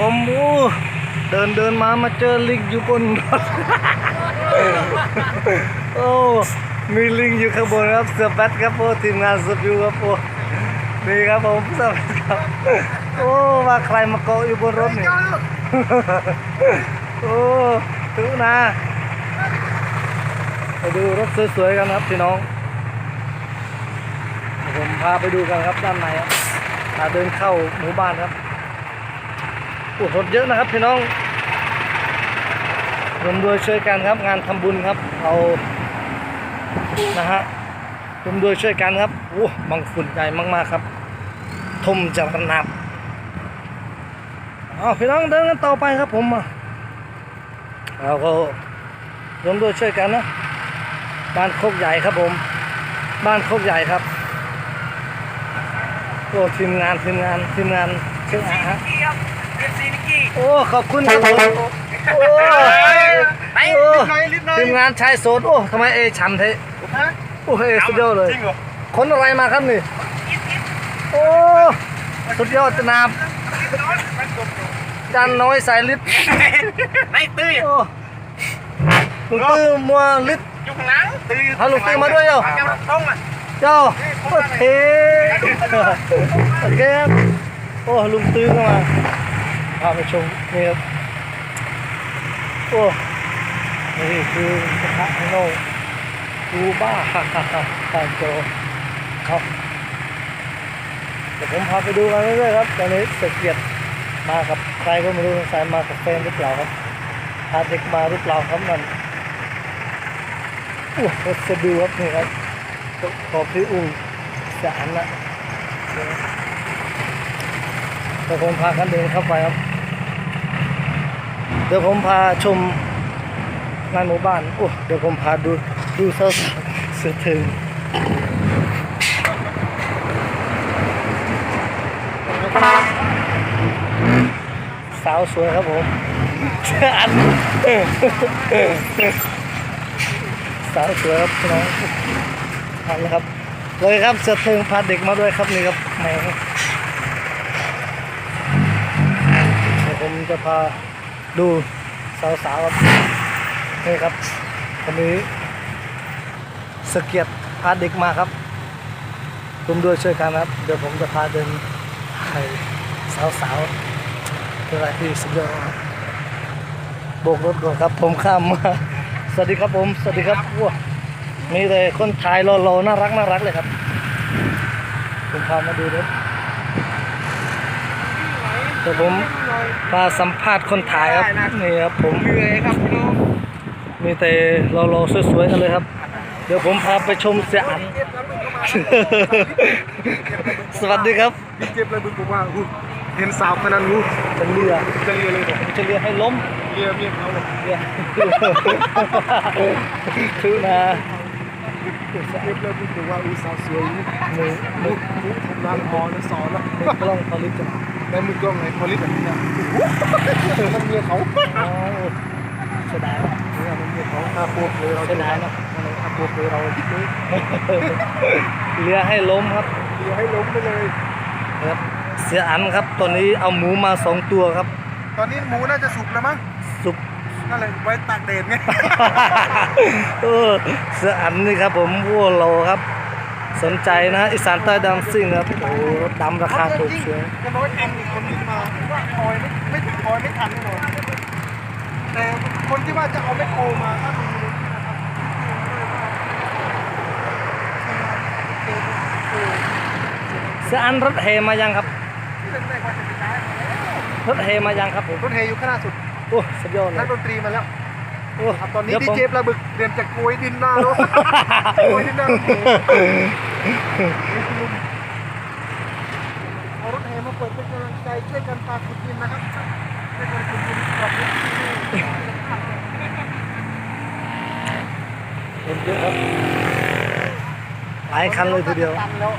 ผมโอ้เดินเดินมามาเจอลิงอยู่บนรถโอ้มีลิงอยู่ข้างบนครับเสือแบทครับโอ้ทีมงานสบิวครับโอ้นี่ครับผมเสือแบทครับโอ้ว่าใครมาเกาะอยู่บนรถนี่โอ้ดูนะไปดูรถสวยๆกันครับพี่น้อง ผมพาไปดูกันครับด้านในครับเดินเข้าหมู่บ้านครับ โอ้รถเยอะนะครับพี่น้องรวมด้วยช่วยกันครับ งานทำบุญครับ เอานะฮะรวมด้วยช่วยกันครับโอ้บังฝุ่นใหญ่มากๆครับ ทมจะระนาบอ้าพี่น้องเดินกันต่อไปครับผมเราก็รวมด้วยช่วยกันนะบ้านโคกใหญ่ครับผม บ้านโคกใหญ่ครับโอ้ทีมงานทีมงานทีมงานเชื่อฮะ โอ้ขอบคุณครับผมโอ้ไปโอ้ลิดหน่อยลิดหน่อยทีมงานชายโสดโอ้ทำไมเอชันเทะฮะโอ้เอสุดยอดเลยจริงเหรอคนอะไรมาครับนี่โอ้สุดยอดจนาบจันน้อยสายลิศในตื้อโอ้ลุงตื้อมัวลิศอยู่ข้างหลังตื้อเอาลูกตื้อมาด้วยเหรอแกตรงอะเจ้าโอเคโอเคครับโอ้ลุงตื้อเข้ามา พาไปชมนี่ครับโอ้นี่คือสถานโนกูบ้าฮ่าฮ่าฮ่าตานโจครับเดี๋ยวผมพาไปดูกันเรื่อยๆครับตอนนี้เสกเกียรติมากับใครก็ไม่รู้สงสัยมากับแฟนหรือเปล่าครับพาเด็กมาหรือเปล่าครับนั่นโอ้รถสะดูครับนี่ครับขอบพี่อุ้งสารนะ ดี๋ยวผมพากันเดินเข้าไปครับ เดี๋ยวผมพาชมงานหมู่บ้านโอ้เดี๋ยวผมพาดูดูเสาวๆเสื้อถึงสาวสวยครับผมอันสาวสวยครับน้องทำเลยครับ เลยครับเสื้อเทิงพาเด็กมาด้วยครับนี่ครับแหมเดี๋ยวผม จะพาดูสาวๆครับนี่ครับวันนี้สเกียตพาเด็กมาครับร่วมด้วยช่วยกันครับ เดี๋ยวผมจะพาเดินให้สาวๆเป็นอะไรที่สุดยอดครับโบกรถก่อนครับผมข้ามมาสวัสดีครับผมสวัสดีครับว้ามีแต่คนถ่ายโลๆน่ารักน่ารักเลยครับผมพามาดูรถ เดี๋ยวผมมาสัมภาษณ์คนถ่ายครับนี่ครับผมเหนื่อยครับพี่น้องมีแต่โลๆสวยๆกันเลยครับ เดี๋ยวผมพาไปชมเสียอันสวัสดีครับพี่เจ็บเลยมึงผมว่าอู้เห็นสาวคนนั้นอู้จะเรือจะเรียเลยผมผมจะเรือให้ล้มเรียเมียเขาเลยเรือคือนะเจ็บเลยมึงผมว่าอู้สาวสวยอู้มือมือู้ออู้ทำงานพอนะสอนแล้วมือกล้องพอลิจะ ในมือกล้องไหนพอลิสแบบนี้นะมันเมียเขาอ๋อเสียดายว่ะเนี่ยมันเมียเขาอาโปกเลยเราเสียดายเนอะอาโปกเลยเราคิดเลยเรือให้ล้มครับเดี๋ยวให้ล้มไปเลยครับเสียอันครับตอนนี้เอาหมูมาสองตัวครับ ตอนนี้หมูน่าจะสุกแล้วมั้งสุกนั่นเลยไว้ตากแดดไงเออเสียอันนี่ครับผมวัวโลครับ สนใจนะอีสานใต้ดัมซิ่งครับโอ้โหดำราคาถูกเชียวจะน้อยทันอีกคนที่มาว่าคอยไม่ไม่ถึงคอยไม่ทันแน่นอนแต่คนที่ว่าจะเอาแมคโครมาถ้ามีนะครับเสียอันรถเฮมายังครับเป็นแรกว่าจะไปได้รถเฮมายังครับผมรถเฮอยู่ข้างหน้าสุดโอ้สุดยอดเลนัยกดนตรีมาแล้วโอ้ ครับตอนนี้ดี๋ยวดีผมเจปลาบึกเตรียมจะโกยดินหน้ารถโกยดินหน้ารถเฮเอารถเฮมาเปิดเป็นกำลังใจช่วยกันพาขุดดินนะครับช่วยกันขุดดินกรอบดินที่นี่คนเยอะครับหลายคันเลยทีเดียวตันแล้ว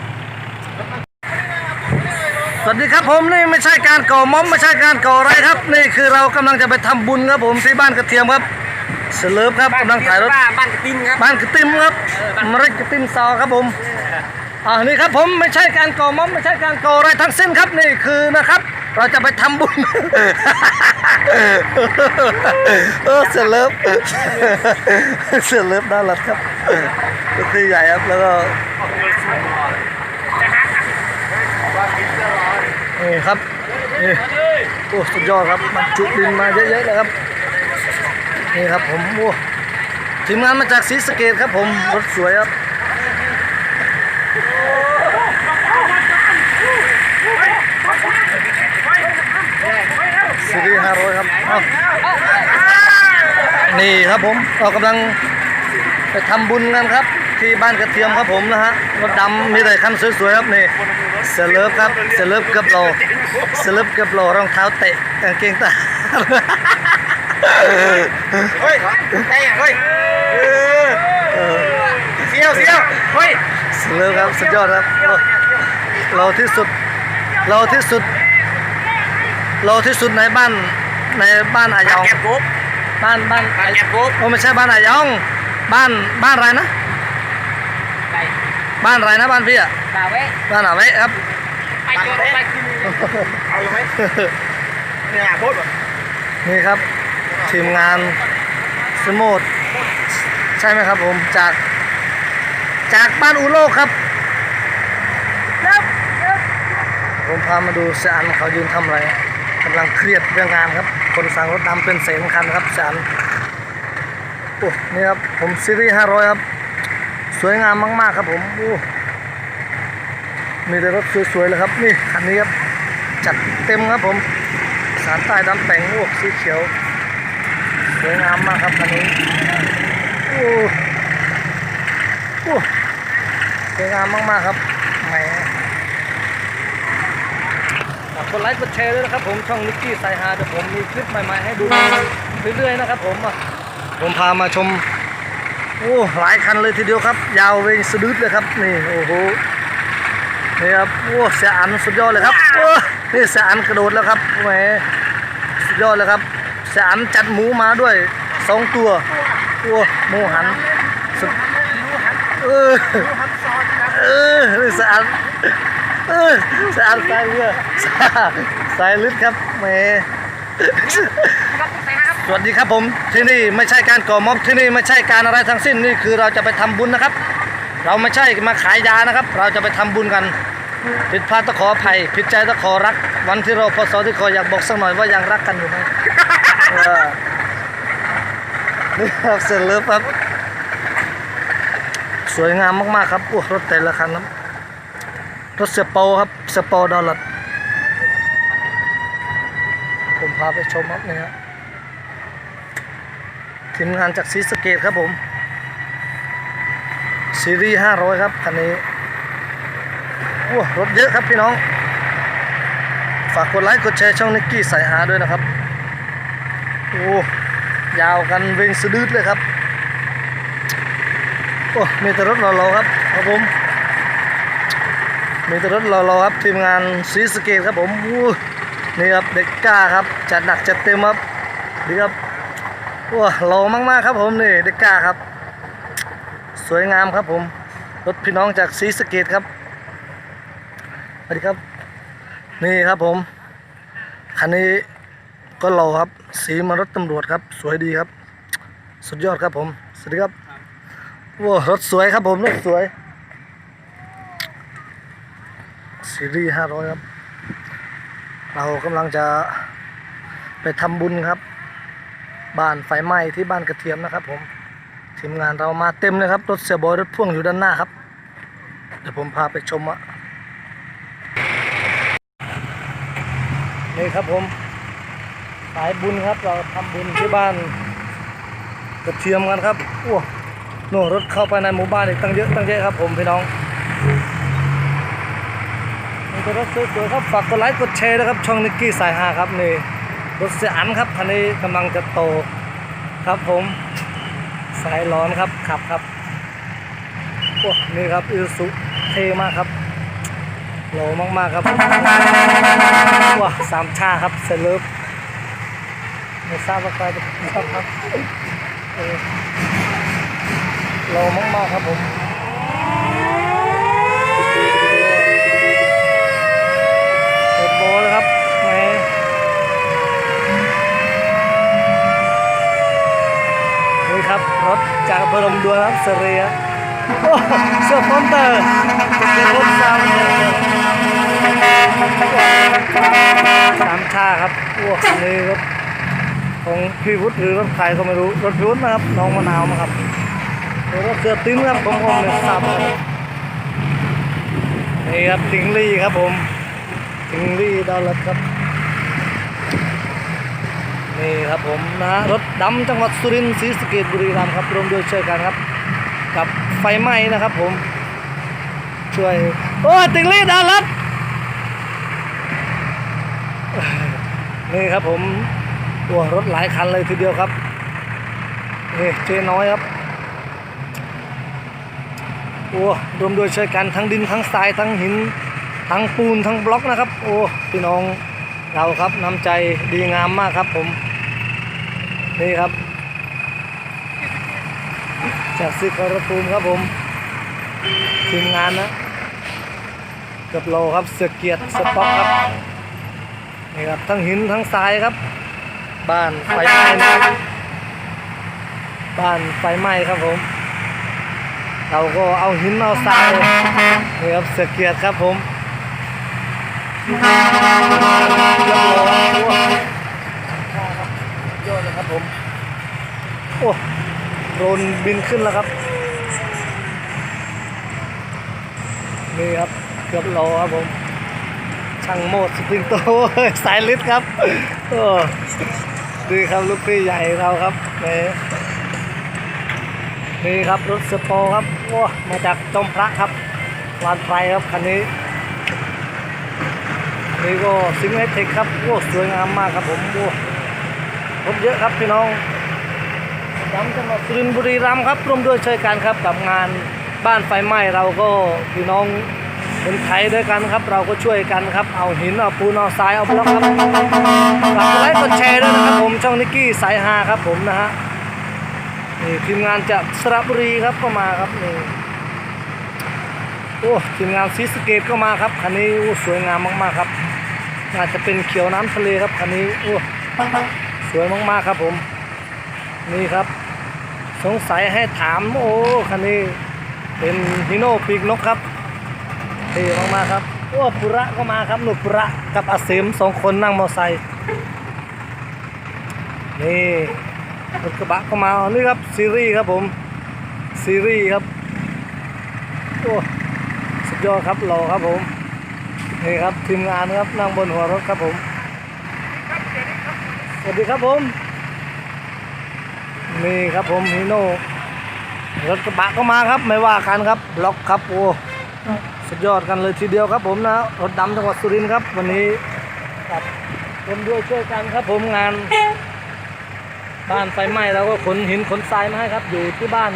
สวัสดีครับผมนี่ไม่ใช่การก่อม็อบไม่ใช่การก่ออะไรครับ นี่คือเรากำลังจะไปทำบุญครับผมที่บ้านกระเทียมครับ เสลิฟครับกำลังถ่ายรถ บ้านกระติมครับ บ้านกระติมครับมริกระติมซอครับผมอ่านี่ครับผมไม่ใช่การก่อม็อบไม่ใช่การก่ออะไรทั้งสิ้นครับนี่คือนะครับ เราจะไปทำบุญเออเสือเลิฟเสือเลิฟน่ารักครับก็คือใหญ่ครับแล้วก็นี่ครับนี่โอ้สุดยอดครับมันจุดินมาเยอะๆเลยครับ นี่ครับผมโอ้ทีมงานมาจากศรีสะเกดครับผมรถสวยครับซีรีส์ห้าร้อยครับนี่ครับผมเรากำลังไปทำบุญกันครับ ที่บ้านกระเทียมครับผมนะฮะรถดำมีแต่คันสวยๆครับนี่เซเลบครับเซเลบเกับโลเซเลบเกับโลรองเท้าเตะกางเกงตา เฮ้ยไอ้เฮ้ยเออเสียวเสียวเฮ้ยเซเลบครับสุดยอดครับโอ้เราที่สุด เราที่สุด เราที่สุดในบ้าน ในบ้านอายองแก็บกรุ๊ปบ้านบ้านแก็บกรุ๊ปโอ้ไม่ใช่บ้านอายอง บ้านบ้านอะไรนะไปบ้านอะไรนะบ้านพี่อะบาเว้บ้านอะไรครับไปโจรไปที่นี่เอาอยู่ไหมเนี่ยโคตรนี่ครับ ทีมงานสโมดใช่ไหมครับผมจากจากบ้านอูโลกครับผมพามาดูเสยนเขายืนทำอะไรกำลังเครียดเรื่องงานครับ คนสั่งรถดำเป็นแสนคันครับเสยนโอ้นี่ครับผมซีรีส์ห้าร้อยครับ สวยงามมากๆครับผมโอ้มีแต่รถสวยๆเลยครับ นี่คันนี้ครับ จัดเต็มครับผม สารใต้ดำแต่งโอ้สีเขียว สวยงามมากครับคันนี้โอ้โอ้สวยงามมากๆครับแหมฝากกดไลค์กดแชร์ด้วยนะครับผมช่องนิกกี้ไซฮาเดี๋ยวผมมีคลิปใหม่ๆให้ดูเรื่อยๆนะครับผมผมพามาชมโอ้หลายคันเลยทีเดียวครับ ยาวเวงสะดุดเลยครับนี่โอ้โหนี่ครับโอ้เสียอันสุดยอดเลยครับโอ้นี่เสียอันกระโดดแล้วครับแหมสุดยอดเลยครับ สียอันจัดหมูมาด้วยสองตัวโอ้หมูหันสุดเออเออสียอันเออสียอันสายเรือสายลึกครับแหมสวัสดีครับผมที่นี่ไม่ใช่การก่อม็อบที่นี่ไม่ใช่การอะไรทั้งสิ้นนี่คือเราจะไปทำบุญนะครับ เราไม่ใช่มาขายยานะครับ เราจะไปทำบุญกันผิดพลาดตะขออภัยผิดใจตะขอรัก วันที่เราพศที่ขออยากบอกสักหน่อยว่ายังรักกันอยู่ไหม นี่ครับเสร็จแล้วครับ สวยงามมาก ๆ ครับโอ้รถแต่ละคันครับรถเสียโปครับเสียโปดอลลาร์ผมพาไปชมครับเนี่ยฮะทีมงานจากซีสเกตครับผม ซีรีส์500ครับคันนี้โอ้รถเยอะครับพี่น้อง ฝากกดไลค์กดแชร์ช่องนิกกี้สายหาด้วยนะครับ โอ้ยาวกันเวงสะดืดเลยครับ โอ้มีแต่รถรอๆครับครับผมมีแต่รถรอๆครับทีมงานซีสเกตครับผมอู้นี่ครับเด็กก้าครับจัดหนักจัดเต็มครับดีครับว้าหล่อมากๆครับผมนี่เด็กก้าครับ สวยงามครับผมรถพี่น้องจากศรีสเกดครับสวัสดีครับ นี่ครับผมคันนี้ ก็หล่อครับ สีมารถตำรวจครับ สวยดีครับ สุดยอดครับผม สวัสดีครับว้ารถสวยครับผมรถสวยซีรีส์ห้าร้อยครับ เรากำลังจะไปทำบุญครับ บ้านไฟไหม้ที่บ้านกระเทียมนะครับ ผมทีมงานเรามาเต็มเลยครับ รถเสียบอยรถพ่วงอยู่ด้านหน้าครับ เดี๋ยวผมพาไปชมอะนี่ครับผม สายบุญครับ เราทำบุญที่บ้านกระเทียมกันครับอ้โน่นรถเข้าไปในหมู่บ้านอีกตั้งเยอะตั้งเยอะครับผมพี่น้องนี่เป็นรถสวยๆครับฝากกดไลค์กดแชร์นะครับ ช่องนิกกี้สายฮาครับนี่รถเสียอันครับคันนี้กำลังจะโตครับผมสายร้อนครับขับครับโอ้นี่ครับอิสุเท่มากครับโหลมากๆครับว้าสามชาครับเซเลบ ไม่ทราบว่าใครจะทราบครับรอมากครับผมเปิดโบเลยครับแหมนี่ครับ รถจากพรมดวนครัเสรียเสื้อฟอนเตอร์เสื้รถสามสามท่าครับอ้วกเลยครับ ของพี่วุฒิหรือรถใครก็ไม่รู้รถพี่วุฒินะครับน้องมะนาวมาครับรถเสือติ้นครับผมผมเนี่ยครับนี่ครับติงลี่ครับผมติงลี่ดาวรถครับนี่ครับผมนะรถดำจังหวัดสุรินทร์ศรีสะเกษบุรีรัมย์ครับรวมด้วยช่วยกันครับ กับไฟไหม้นะครับผม ช่วย โอ้ติงลี่ดาวรัดนี่ครับผม ตัวรถหลายคันเลยทีเดียวครับนี่เจน้อยครับโอ้รวมโด้วยช่วยกันทั้งดินทั้งทรายทั้งหิน ทั้งปูนทั้งบล็อกนะครับ โอ้พี่น้องเราครับน้ำใจดีงามมากครับผมนี่ครับจากซิกรภูมิครับผมทีมงานนะเกับโลครับเสือเกียรติสต็อกครับนี่ครับทั้งหินทั้งทรายครับ บ้านไฟไหม้นะครับบ้านไฟไหม้ครับผม เราก็เอาหินเอาทรายนี่ครับเสือเกียรติครับผมเรียบร้อยโอ้ยอดเลยครับผม โอ้โดรนบินขึ้นแล้วครับ นี่ครับ เกือบโลครับผม ช่างโมดสปริงโตสายลิดครับ โอ้ ดีครับลูกพี่ใหญ่เราครับนี่นี่ครับรถสปอร์ครับโอ้มาจากจอมพระครับวานไฟครับคันนี้นี่ก็ซิงเทคครับโอ้สวยงามมากครับผมโอ้รถเยอะครับพี่น้องย้ำจังหวัดสุรินทร์บุรีรัมย์ครับร่วมด้วยช่วยกันครับกับงานบ้านไฟไหม้เราก็พี่น้อง คนไทยด้วยกันครับ เราก็ช่วยกันครับ เอาหิน เอาปูน เอาทราย เอาบล็อกครับฝากกดไลค์กดแชร์ด้วยนะครับผม ช่องนิกกี้สายฮาครับผมนะฮะ นี่ทีมงานจากสระบุรีครับก็มาครับนี่ โอ้ทีมงานซีสเกตก็มาครับคันนี้โอ้สวยงามมากๆครับน่าจจะเป็นเขียวน้ำทะเลครับคันนี้โอ้สวยมากๆครับผม นี่ครับ สงสัยให้ถามโอ้คันนี้เป็นฮิโน่ปีกนกครับ เท่มากๆครับโอ้ปุระก็มาครับหนุปุระกับอาเสมสองคนนั่งมอไซค์นี่รถกระบะก็มานี่ครับซีรีส์ครับผมซีรีส์ครับโอ้สุดยอดครับหล่อครับผมนี่ครับทีมงานครับนั่งบนหัวรถครับผมสวัสดีครับผมนี่ครับผมฮีโน่รถกระบะก็มาครับไม่ว่ากันครับบล็อกครับโอ้ สุดยอดกันเลยทีเดียวครับผมนะรถดำจังหวัดสุรินทร์ครับ วันนี้ครับคนด้วยช่วยกันครับผมงาน บ้านไฟไหม้เราก็ขนหินขนทรายมาให้ครับ อยู่ที่บ้าน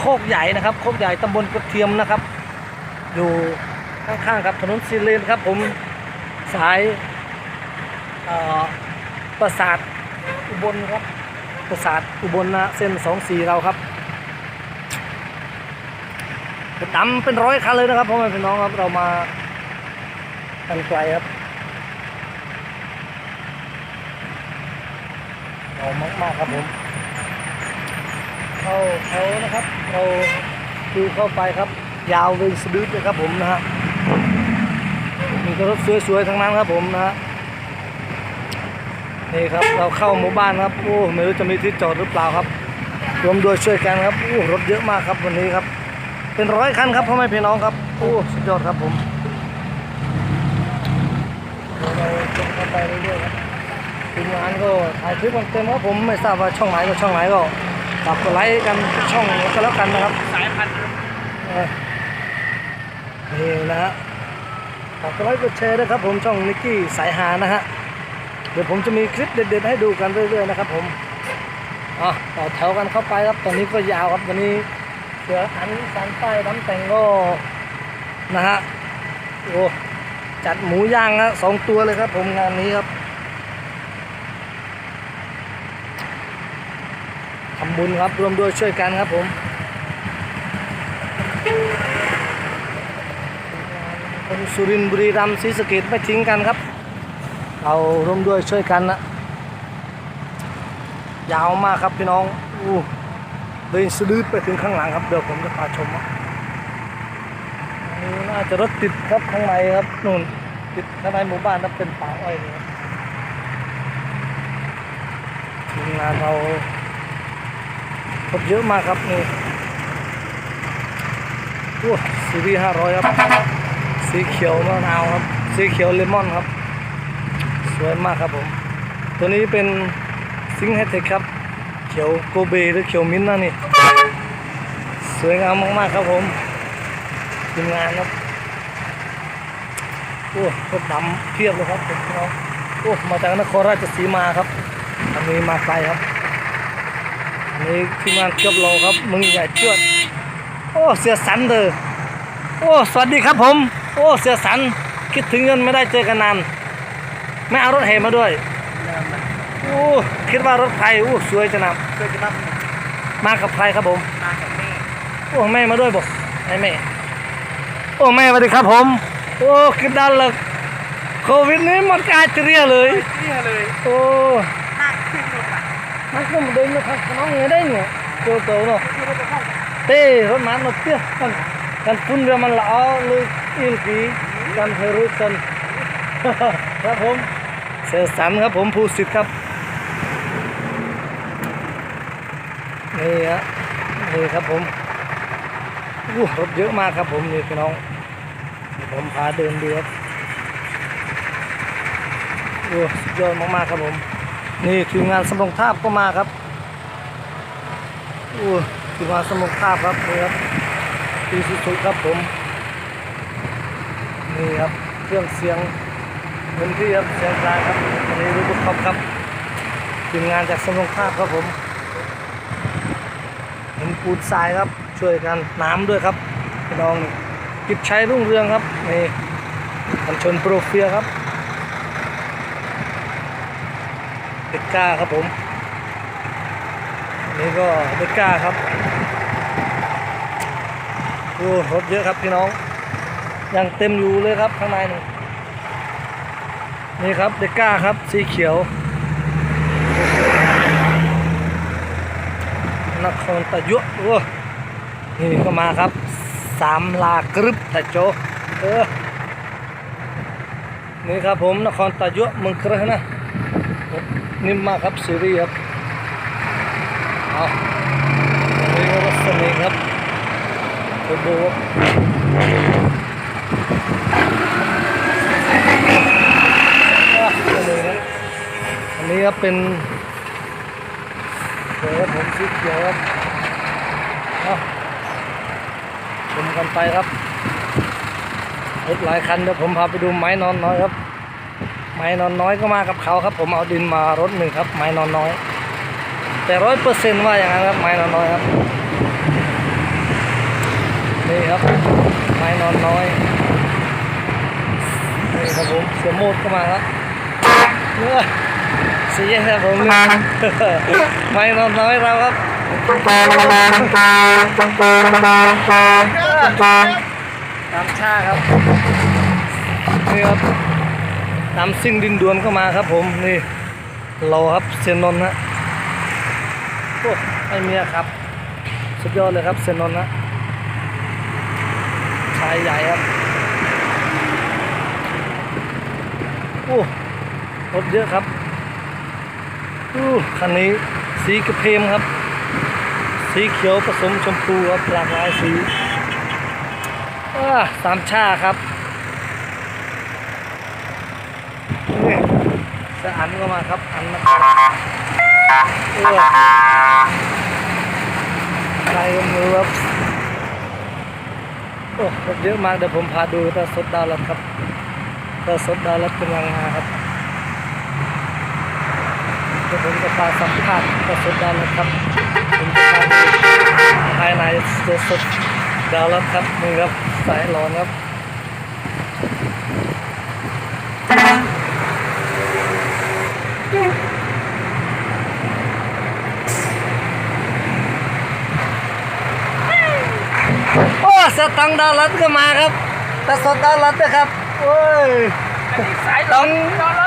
โคกใหญ่นะครับโคกใหญ่ตำบลกระเทียมนะครับ อยู่ข้างๆครับถนนซีเลนครับ ผมสายปราสาทอุบลครับปราสาทอุบลนะเส้นสองสี่เราครับ ดำเป็นร้อยคันเลยนะครับพ่อแม่พี่น้องครับเรามากันไกลครับเรามากๆครับผมเข้าเขานะครับ เราดูเข้าไปครับ ยาวเลยสะดืดเลยครับผมนะฮะมีรถสวยๆทั้งนั้นครับผมนะฮะนี่ครับเราเข้าหมู่บ้านครับโอ้ไม่รู้จะมีที่จอดหรือเปล่าครับรวมโดยช่วยกันครับโอ้รถเยอะมากครับวันนี้ครับ เป็นร้อยคันครับพ่อแม่พี่น้องครับ โอ้สุดยอดครับผมเราลงเข้าไปเรื่อยๆครับทีมงานก็ถ่ายคลิปกันเต็มครับผมไม่ทราบว่าช่องไหนก็ช่องไหนก็ฝากกดไลค์กันช่องก็แล้วกันนะครับสายพันธุ์เออนี่นะฮะฝากกดไลค์กดแชร์ด้วยครับผมช่องนิกกี้สายหานะฮะเดี๋ยวผมจะมีคลิปเด็ดๆให้ดูกันเรื่อยๆนะครับผมอะต่อแถวกันเข้าไปครับตอนนี้ก็ยาวครับวันนี้ เสือหันสันใต้น้ำแต่งก็นะฮะโอ้จัดหมูย่างฮะสองตัวเลยครับผมงานนี้ครับทำบุญครับรวมด้วยช่วยกันครับผมคนสุรินทร์บุรีรัมย์ศรีสะเกดไม่ทิ้งกันครับ เราร่วมด้วยช่วยกันนะยาวมากครับพี่น้องอู้ ดินสะดืดไปถึงข้างหลังครับเดี๋ยวผมจะพาชมนี่น่าจะรถติดครับข้างในครับนู่นติดข้างในหมู่บ้านนับเป็นป่าอ้อยเลยทีมงานเรารถเยอะมากครับนี่โอ้ซีรีห้าร้อยครับสีเขียวมะนาวครับสีเขียวเลมอนครับ สวยมากครับผม ตัวนี้เป็นซิงค์ไฮเทคครับ ขียวโกเบหรือเขียวมิ้นท์นนี่ สวยงามมากๆครับผมทีมงานครับโอ้รถดำเพียบเลยครับผมพี่น้องโอ้มาจากนครราชสีมาครับอันนี้มาไกลครับอันนี้ทีมงานเกือบโลครับมึงใหญ่เชือดโอ้เสียสันเด้อโอ้สวัสดีครับผม โอ้เสียสันคิดถึงเงินไม่ได้เจอกันนานไม่เอารถแห่มาด้วยโอ้คิดว่ารถใครโอ้สวยจังนะ เคยจะนับมากับใครครับผมมากับแม่โอ้แม่มาด้วยบอกไอ้แม่โอ้แม่สวัสดีครับผม โอ้คิดดันเลยโควิดนี้มันกลายเตรียเลยเนี่ยเลยโอ้หน้าขึ้นรถอะมันก็มาเดินนะครับน้องไงได้เนี่ยโตโตเนาะคือเราจะเข้าเต้รถมันมาเตี้ยกันกันฟุ้นเรือมันละอ้อเลยอินกีกันเฮรุกันครับผมเสือสันครับผมภูสิทธิ์ครับ นี่ฮะนี่ครับผมรถเยอะมากครับผมนี่พี่น้อง ผมพาเดินดูครับโอ้สุดยอดมากๆครับผม นี่ทีมงานสำรองทาบก็มาครับโอ้ทีมงานสำรองทาบครับนี่ครับปีสุสุครับผม นี่ครับเครื่องเสียงเงินที่ครับเสียงกลางครับอันนี้รูปครอบครับทีมงานจากสำรองทาบครับผม ปูนทรายครับ ช่วยกันน้ำด้วยครับพี่น้องนี่กิจชัยรุ่งเรืองครับนี่กันชนโปรเฟียครับเด็กก้าครับผมนี่ก็เด็กก้าครับโอ้รถเยอะครับพี่น้องยังเต็มอยู่เลยครับข้างในนี่นี่ครับเด็กก้าครับสีเขียว นครตะยุโอ้นี่ก็มาครับ สามลากรึบตะโจเออนี่ครับผมนครตะยุเมืองเครือนะนิ่มมากครับซีรีส์ครับเอาอันนี้ก็รถเสน่ห์ครับเทอร์โบครับอะเสน่ห์ครับอันนี้ครับเป็น เดี๋ยวครับผมสีเขียวครับเอาชมกันไปครับรถหลายคันเดี๋ยวผมพาไปดูไม้นอนน้อยครับ ไม้นอนน้อยก็มากับเขาครับ ผมเอาดินมารถหนึ่งครับ ไม้นอนน้อย แต่ร้อยเปอร์เซ็นต์ว่าอย่างนั้นครับไม้นอนน้อยครับนี่ครับ ไม้นอนน้อยนี่ครับผมเสียโมดก็มาครับเนื้อ สีครับผมไม้นอนน้อยเราครับตามชาครับนี่ครับตามซิ่งดินดวนก็มาครับผมนี่เราครับเซนนนฮะโอ้ไอเมียครับ สุดยอดเลยครับเซนนนนะชายใหญ่ครับโอ้รถเยอะครับ คันนี้สีกระเพมครับ สีเขียวผสมชมพูครับหลากหลายสีสามชาครับนี่จะอันก็มาครับ อันนะครับออใครก็ไม่รู้ครับโอ้รถเยอะมากเดี๋ยวผมพาดูตาสดดาวรัดครับตาสดดาวรัดกำลังมาครับ เดี๋ยวผมจะพาสัมภาษณ์ตาสดดาวรัดครับผมจะพาดูภายในตาสดดาวรัดครับนี่ครับสายร้อนครับโอ้สตังดาวรัดก็มาครับแตาสดดาวรัดนะครับโอ้ย ต้อง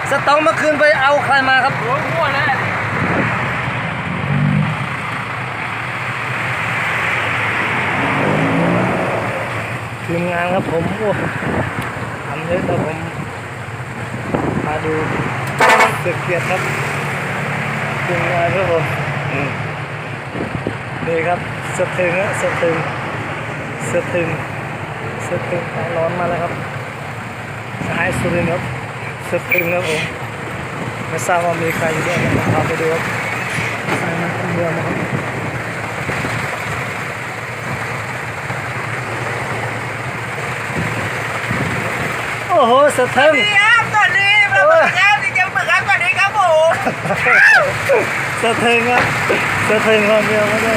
สต้องเมื่อคืนไปเอาใครมาครับหัวหัวแน่ทีมงานครับผมโอ้ทำเยอะครับผม มาดูเกียรเกียรครับทีมงานครับผมนี่ครับสะเทิงอะสะเทิงสะเทิงสะเทิงร้อนมาแล้วครับสหายสุรินทร์ครับ สะทึงครับผมไม่ทราบว่ามีใครอยู่ด้วยนะครับพาไปดูครับสายนักเรือมาครับโอ้โหสะเทิงดีครับสวัสดีเราเปิดครับดีจังเปิดครับสวัสดีครับผมสะเทิงครับสะเทิงความเดียวไม่ได้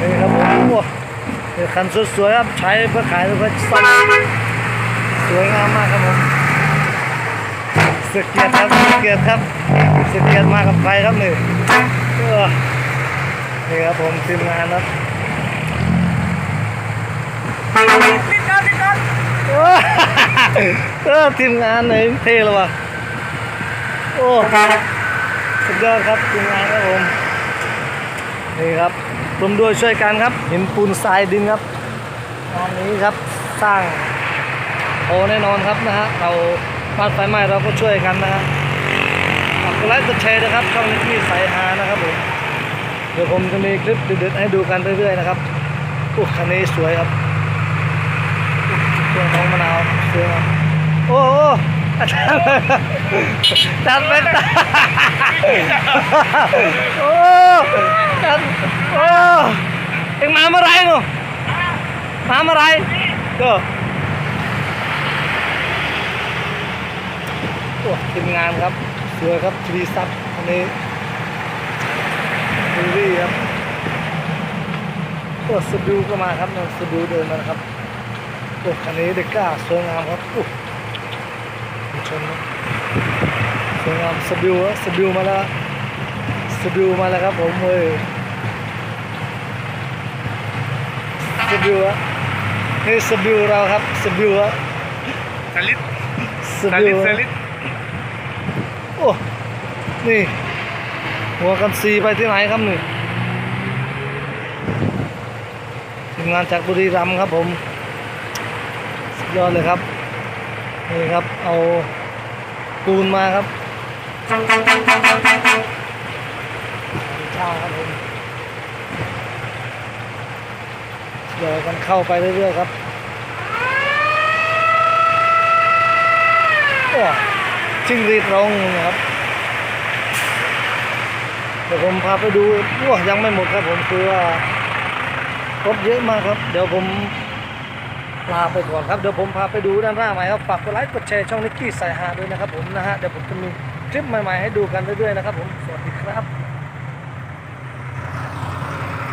นี่ครับผมโอ้เดี๋ยวคันสวยๆครับใช้เพื่อขายหรือเพื่อซ่อม สวยงามมากครับผมสเกียรติครับสเกียรติครับสเกียรติมากับใครครับนี่เออนี่ครับผมทีมงานครับพี่ก๊อฟพี่ก๊อฟโอ้เออทีมงานไหนเท่เลยว่ะโอ้สุดยอดครับทีมงานครับผมนี่ครับรวมด้วยช่วยกันครับหินปูนทรายดินครับ ตอนนี้ครับสร้าง โอแน่นอนครับนะฮะเราบ้านไฟไหม้เราก็ช่วยกันนะฮะกดไลค์กดแชร์นะครับช่องนี้ที่สายฮานะครับผมเดี๋ยวผมจะมีคลิปเด็ดๆให้ดูกันเรื่อยๆนะครับโอ้คันนี้สวยครับเครื่องของมะนาวเครื่องโอ้โอาจารย์จัดเป็นตาโอ้จัดโอ้เอ็งมาเมื่อไรหนูมาเมื่อไหรเด้อโอ้ทีมงานครับสวยครับทรีซับอันนี้ดูดีครับโอ้สดูก็มาครับเนี่ยสดูเดินมานะครับโอ้คันนี้เด็กกล้าสวยงามครับโอ้ชมครับสวยงามสบิวอะสบิวมาแล้วสบิวมาแล้วครับผมเว้ยสบิวอะนี่สบิวเราครับสบิวอะสลิดสบิวอะโอ้ นี่ หัวกันซีไปที่ไหนครับนี่ทีมงานจากบุรีรัมย์ครับผมสุดยอดเลยครับ นี่ครับ เอาปูนมาครับช่าครับผมเดี๋ยวกันเข้าไปเรื่อยๆครับจิ้งรีดร้องนะครับ เดี๋ยวผมพาไปดูว้ายังไม่หมดครับผมคือว่ารถเยอะมากครับ เดี๋ยวผมลาไปก่อนครับเดี๋ยวผมพาไปดูด้านหน้าใหม่ครับฝากกดไลค์กดแชร์ช่องนิกกี้สายฮาด้วยนะครับผมนะฮะเดี๋ยวผมจะมีคลิปใหม่ๆให้ดูกันเรื่อยๆนะครับผมสวัสดีครับ